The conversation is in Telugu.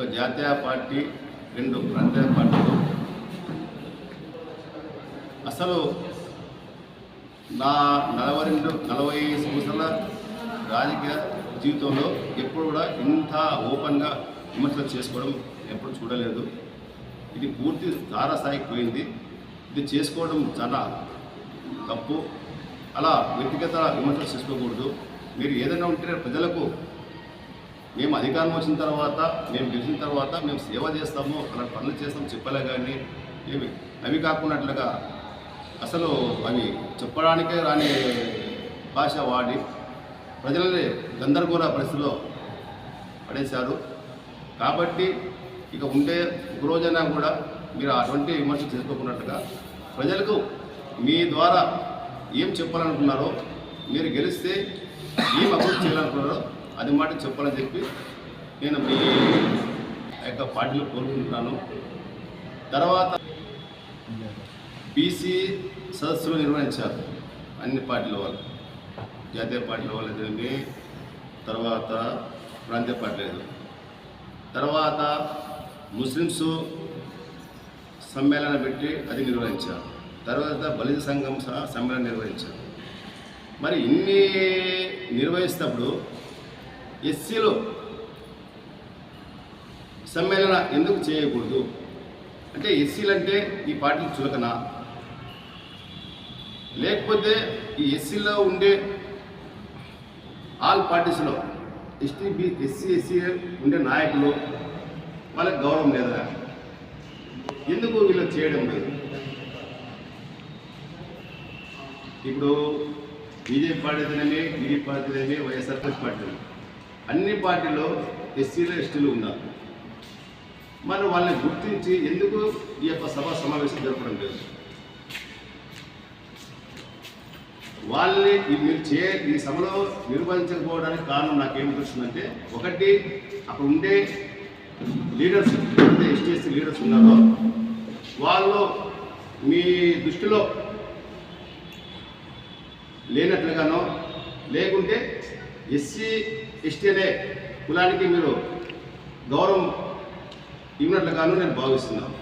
ఒక జాతీయ పార్టీ రెండు ప్రాంతీయ పార్టీలు. అసలు నా నలభై రెండు నలభై సంవత్సరాల రాజకీయ జీవితంలో ఎప్పుడు కూడా ఇంత ఓపెన్గా విమర్శలు చేసుకోవడం ఎప్పుడు చూడలేదు. ఇది పూర్తి ధారాస్థాయికి పోయింది. ఇది చేసుకోవడం చాలా తప్పు. అలా వ్యక్తిగత విమర్శలు చేసుకోకూడదు. మీరు ఏదైనా ఉంటే ప్రజలకు మేము అధికారం వచ్చిన తర్వాత మేము గెలిచిన తర్వాత మేము సేవ చేస్తాము అలా పనులు చేస్తాము చెప్పలే కానీ ఏమి? అవి కాకున్నట్లుగా అసలు అవి చెప్పడానికే రాని భాష వాడి ప్రజలని గందరగోళ పరిస్థితిలో పడేశారు. కాబట్టి ఇక ఉండే ఒక రోజైనా కూడా మీరు అటువంటి విమర్శ చేసుకోకున్నట్టుగా ప్రజలకు మీ ద్వారా ఏం చెప్పాలనుకున్నారో మీరు గెలిస్తే ఏం అభివృద్ధి చేయాలనుకున్నారో అది మాట చెప్పాలని చెప్పి నేను మీ యొక్క పార్టీలో కోరుకుంటున్నాను. తర్వాత బీసీ సదస్సులు నిర్వహించారు అన్ని పార్టీల వాళ్ళు. జాతీయ పార్టీల వాళ్ళు ఎదురండి తర్వాత ప్రాంతీయ పార్టీలు తర్వాత ముస్లిమ్స్ సమ్మేళనం పెట్టి అది నిర్వహించారు. తర్వాత బలిజ సంఘం సహా సమ్మేళనం నిర్వహించారు. మరి ఇన్ని నిర్వహిస్తున్నప్పుడు ఎస్సీలో సమ్మేళన ఎందుకు చేయకూడదు? అంటే ఎస్సీలు అంటే ఈ పార్టీ చులకన. లేకపోతే ఈ ఎస్సీలో ఉండే ఆల్ పార్టీస్లో ఎస్టీ బి ఎస్సీ ఎస్సీ ఉండే నాయకులు వాళ్ళకి గౌరవం లేదా? ఎందుకు వీళ్ళు చేయడం లేదు? ఇప్పుడు బీజేపీ పార్టీ అయితేనేమి టీడీపీ పార్టీ అయితేనేమి వైఎస్ఆర్ పార్టీ అన్ని పార్టీలో ఎస్సీలు ఎస్టీలు ఉన్నారు. మరి వాళ్ళని గుర్తించి ఎందుకు ఈ యొక్క సభ సమావేశం జరపడం లేదు? వాళ్ళని మీరు చే ఈ సభలో నిర్వహించకపోవడానికి కారణం నాకేమనిపిస్తుందంటే ఒకటి అక్కడ ఉండే లీడర్స్ ఎవరైతే ఎస్టీఎస్సీ లీడర్స్ ఉన్నారో వాళ్ళు మీ దృష్టిలో లేనట్లుగానో లేకుంటే ఎస్సీ ఎస్టీ అనే కులానికి మీరు గౌరవం ఇవ్వనట్లుగాను నేను భావిస్తున్నాను.